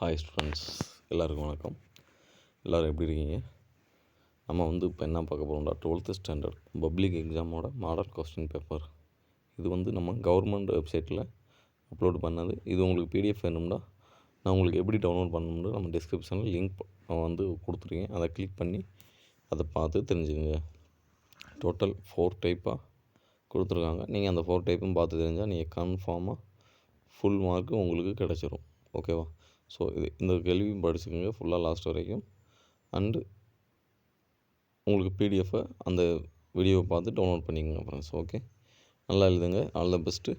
Hi students எல்லாருக்கும் வணக்கம். எல்லோரும் எப்படி இருக்கீங்க? நம்ம வந்து இப்போ என்ன பார்க்க போகிறோம்டா டுவெல்த்து ஸ்டாண்டர்ட் பப்ளிக் எக்ஸாமோட மாடல் கொஸ்டின் பேப்பர் இது வந்து நம்ம கவர்மெண்ட் வெப்சைட்டில் அப்லோட் பண்ணது. இது உங்களுக்கு பிடிஎஃப் வேணும்னா நான் உங்களுக்கு எப்படி டவுன்லோட் பண்ணணும்னு நம்ம டிஸ்கிரிப்ஷனில் லிங்க் வந்து கொடுத்துருக்கேன். அதை கிளிக் பண்ணி அதை பார்த்து தெரிஞ்சுக்கங்க. டோட்டல் ஃபோர் டைப்பாக கொடுத்துருக்காங்க. நீங்கள் அந்த ஃபோர் டைப்பும் பார்த்து தெரிஞ்சால் நீங்கள் கன்ஃபார்மாக ஃபுல் மார்க்கு உங்களுக்கு கிடச்சிரும். ஓகேவா ஸோ இது இந்த கேள்வியும் படிச்சுக்கோங்க ஃபுல்லாக லாஸ்ட் வரைக்கும். அண்டு உங்களுக்கு பிடிஎஃபை அந்த வீடியோவை பார்த்து டவுன்லோட் பண்ணிக்கோங்க ஃப்ரெண்ட்ஸ் ஓகே நல்லா எழுதுங்க ஆல் த பெஸ்ட்டு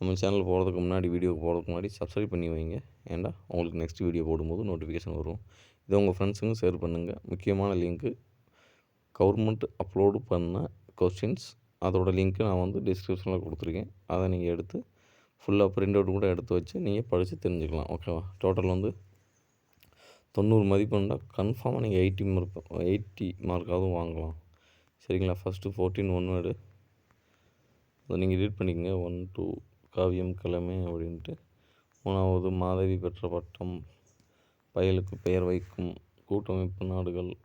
நம்ம சேனல் போகிறதுக்கு முன்னாடி வீடியோ போகிறதுக்கு முன்னாடி சப்ஸ்கிரைப் பண்ணி வைங்க. ஏன்டா உங்களுக்கு நெக்ஸ்ட் வீடியோ போடும்போது நோட்டிஃபிகேஷன் வரும். இதை உங்கள் ஃப்ரெண்ட்ஸுங்க ஷேர் பண்ணுங்கள் முக்கியமான லிங்க்கு கவர்மெண்ட் அப்லோடு பண்ண கொஸ்டின்ஸ் அதோடய லிங்க்கு நான் வந்து டிஸ்கிரிப்ஷனில் கொடுத்துருக்கேன். அதை நீங்கள் எடுத்து ஃபுல்லாக பிரிண்ட் அவுட் கூட எடுத்து வச்சு நீங்கள் படித்து தெரிஞ்சுக்கலாம் ஓகேவா டோட்டல் வந்து தொண்ணூறு மதிப்பெண்டா கன்ஃபார்மாக நீங்கள் எயிட்டி மார்க் எயிட்டி மார்க்காவது வாங்கலாம். சரிங்களா? ஃபஸ்ட்டு ஃபோர்டீன் ஒன் வேர்டு அதை நீங்கள் ரீட் பண்ணிக்கோங்க. ஒன் டூ காவியம் கிழமை அப்படின்ட்டு. மூணாவது மாதவி பெற்ற பட்டம். பயலுக்கு பெயர் வைக்கும். கூட்டமைப்பு நாடுகள்.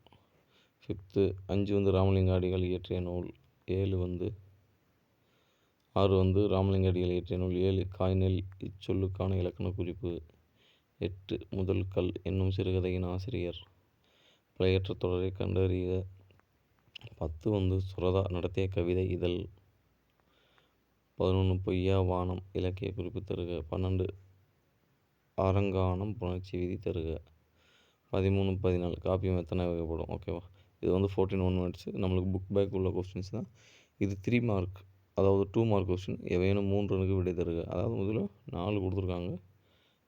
ஃபிஃப்த்து அஞ்சு வந்து ராமலிங்க அடிகள் இயற்றிய நூல். ஏழு வந்து ஆறு வந்து ராமலிங்கடிகள் இயற்றிய நூல் ஏழு காய்நெல் இச்சொல்லுக்கான இலக்கண குறிப்பு எட்டு முதல் கல் என்னும் சிறுகதையின் ஆசிரியர். பிழையற்ற தொடரை கண்டறிய பத்து வந்து சுரதா நடத்திய கவிதை இதழ். பதினொன்று பொய்யா வானம் இலக்கிய குறிப்பு தருக பன்னெண்டு அரங்கானம் புணர்ச்சி விதி தருக பதிமூணு பதினாலு காப்பியம் எத்தனை வகைப்படும்? ஓகேவா? இது வந்து ஃபோர்டீன் ஒன் மினிட்ஸ் நம்மளுக்கு புக் பேக் உள்ள கொஸ்டின்ஸ் தான். இது த்ரீ மார்க் அதாவது டூ மார்க் கொஸ்டின் எவையேனும் மூன்று ரனுக்கு விடை தருக. அதாவது முதல்ல நாலு கொடுத்துருக்காங்க.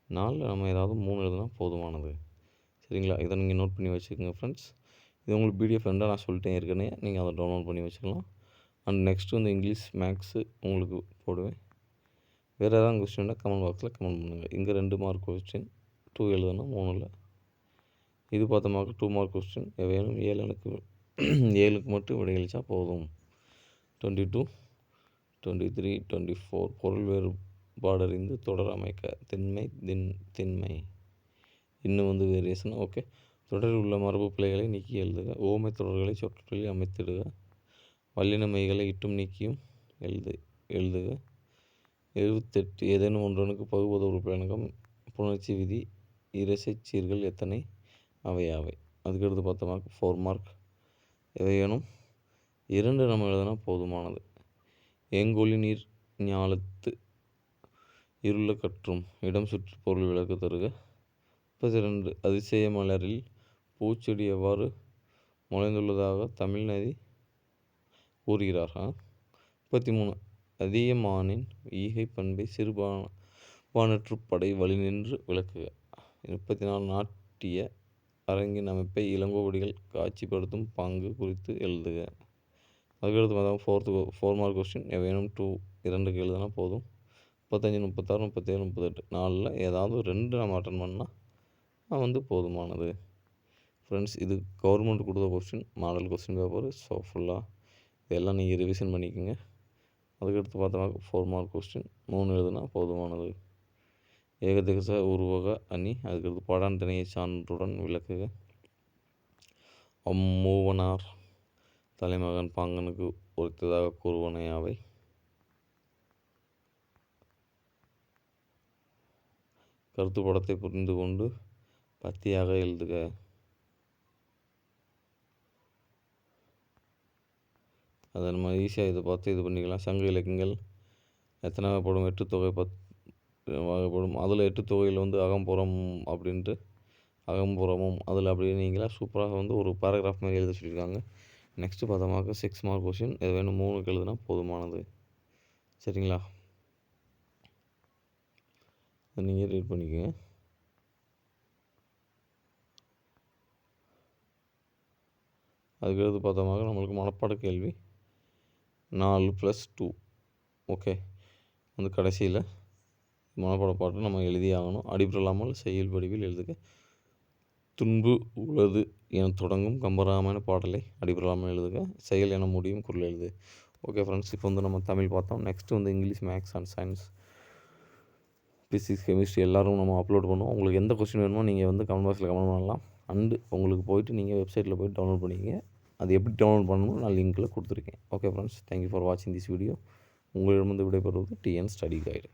நாலில் நம்ம ஏதாவது மூணு எழுதுனா போதுமானது. சரிங்களா? இதை நீங்கள் நோட் பண்ணி வச்சுக்கோங்க ஃப்ரெண்ட்ஸ் இது உங்களுக்கு பிடிஎஃப் ரெண்டாக நான் சொல்லிட்டேன் ஏற்கனவே. நீங்கள் அதை டவுன்லோட் பண்ணி வச்சுக்கலாம். அண்ட் நெக்ஸ்ட்டு வந்து இங்கிலீஷ் மேக்ஸு உங்களுக்கு போடுவேன். வேறு ஏதாவது கொஸ்டின்னா கமெண்ட் பாக்ஸில் கமெண்ட் பண்ணுங்கள் இங்கே ரெண்டு மார்க் கொஸ்டின் டூ எழுதுனா மூணில் இது பார்த்த மார்க் டூ மார்க் கொஸ்டின் வேணும் ஏழு எனக்கு ஏழுக்கு மட்டும் விடையளிச்சா போதும். Twenty two twenty three twenty four பொருள் வேறுபாடறிந்து தொடர் அமைக்க திண்மை தின் திண்மை. இன்னும் வந்து வேரியேஷன் ஓகே தொடரில் உள்ள மரபு பிழைகளை நீக்கி எழுதுக. ஓமை தொடர்களை சொற்றொழில் அமைத்திடுக. வல்லினமைகளை இட்டும் நீக்கியும் எழுது எழுதுக. எழுபத்தெட்டு ஏதேனும் ஒன்றனுக்கு பகுபத உறுப்பினகம் புணர்ச்சி விதி இரசை சீர்கள் எத்தனை? அவை அவை அதுக்கடுத்து பார்த்தோம்? ஃபோர் மார்க் எவையேனும் இரண்டு நம்ம எழுதுனா போதுமானது. ஏங்கொலி நீர் ஞாலத்து இருள கற்றும் இடம் சுற்று பொருள் விளக்கு தருக. முப்பத்தி ரெண்டு அதிசய மலரில் பூச்செடி எவ்வாறு முளைந்துள்ளதாக தமிழ் நதி கூறுகிறார்? முப்பத்தி மூணு அதியமானின் ஈகை பண்பை சிறுபான வானற்றுப்படை வழி நின்று விளக்குக. முப்பத்தி நாலு நாட்டிய அரங்கின் அமைப்பை இளங்கோவடிகள் காட்சிப்படுத்தும் பங்கு குறித்து எழுதுக. அதுக்கடுத்து பார்த்தா ஃபோர்த்து ஃபோர் மார்க் கொஸ்டின் வேணும் டூ இரண்டுக்கு எழுதுனா போதும். முப்பத்தஞ்சு முப்பத்தாறு முப்பத்தேழு முப்பத்தெட்டு. நாலில் ஏதாவது ரெண்டு நம்ம அட்டன் பண்ணால் வந்து போதுமானது. ஃப்ரெண்ட்ஸ் இது கவர்மெண்ட் கொடுத்த question model question paper so ஃபுல்லாக இதெல்லாம் நீங்கள் ரிவிஷன் பண்ணிக்கோங்க. அதுக்கடுத்து பார்த்தோம்னா ஃபோர் மார்க் கொஸ்டின் மூணு எழுதுனா போதுமானது. ஏகதேச உருவக அணி அதுக்கடுத்து பாடான் திணையை சான்றுடன் விளக்குக. அம்மூவனார் தலைமகன் பாங்கனுக்கு உரைத்ததாக கூறுவன யாவை கருத்து படத்தை புரிந்து கொண்டு பத்தியாக எழுதுக. அதை நம்ம ஈஸியாக இதை பார்த்து இது பண்ணிக்கலாம். சங்க இலக்கியங்கள் எத்தனை வகைப்படும் எட்டு தொகை பத் வகைப்படும் அதில் எட்டு தொகையில் வந்து அகம்புறம் அப்படின்ட்டு அகம்புறமும் அதில் அப்படியே நீங்களாக சூப்பராக வந்து ஒரு பேராகிராஃப் மாதிரி எழுத சொல்லியிருக்காங்க. நெக்ஸ்ட்டு பார்த்தோமாக்க சிக்ஸ் மார்க் கொஷின் இது வேணும்? மூணுக்கு எழுதுனா போதுமானது. சரிங்களா? நீங்கள் ரீட் பண்ணிக்கோங்க. அதுக்கடுத்து பார்த்தோமாக நம்மளுக்கு மனப்பாட கேள்வி. நாலு ப்ளஸ் டூ ஓகே வந்து கடைசியில் மனப்பாட பாட்டு நம்ம எழுதி ஆகணும். அடிப்படலாமல் செயல் வடிவில் எழுதுக. துன்பு உள்ளது என தொடங்கும் கம்பராமாயண பாடலை அடிப்படையில்லாமல் எழுதுக. செயல் என முடியும் குரல் எழுது. ஓகே ஃப்ரெண்ட்ஸ் இப்போ வந்து நம்ம தமிழ் பார்த்தோம். நெக்ஸ்ட்டு வந்து English maths and science physics chemistry எல்லோரும் நம்ம அப்லோட் பண்ணுவோம். உங்களுக்கு எந்த கொஸ்டின் வேணுமோ நீங்கள் வந்து கமெண்ட் பாக்ஸில் கமெண்ட் பண்ணலாம். அண்டு உங்களுக்கு போயிட்டு நீங்கள் வெப்சைட்டில் போய்ட்டு டவுன்லோட் பண்ணிங்க அது எப்படி டவுன்லோட் பண்ணணும் நான் லிங்க்கில் கொடுத்துருக்கேன். Okay friends thank you for வாட்சிங் திஸ் வீடியோ உங்களிடமிருந்து விடைபெறுவது டிஎன் ஸ்டடி கைடு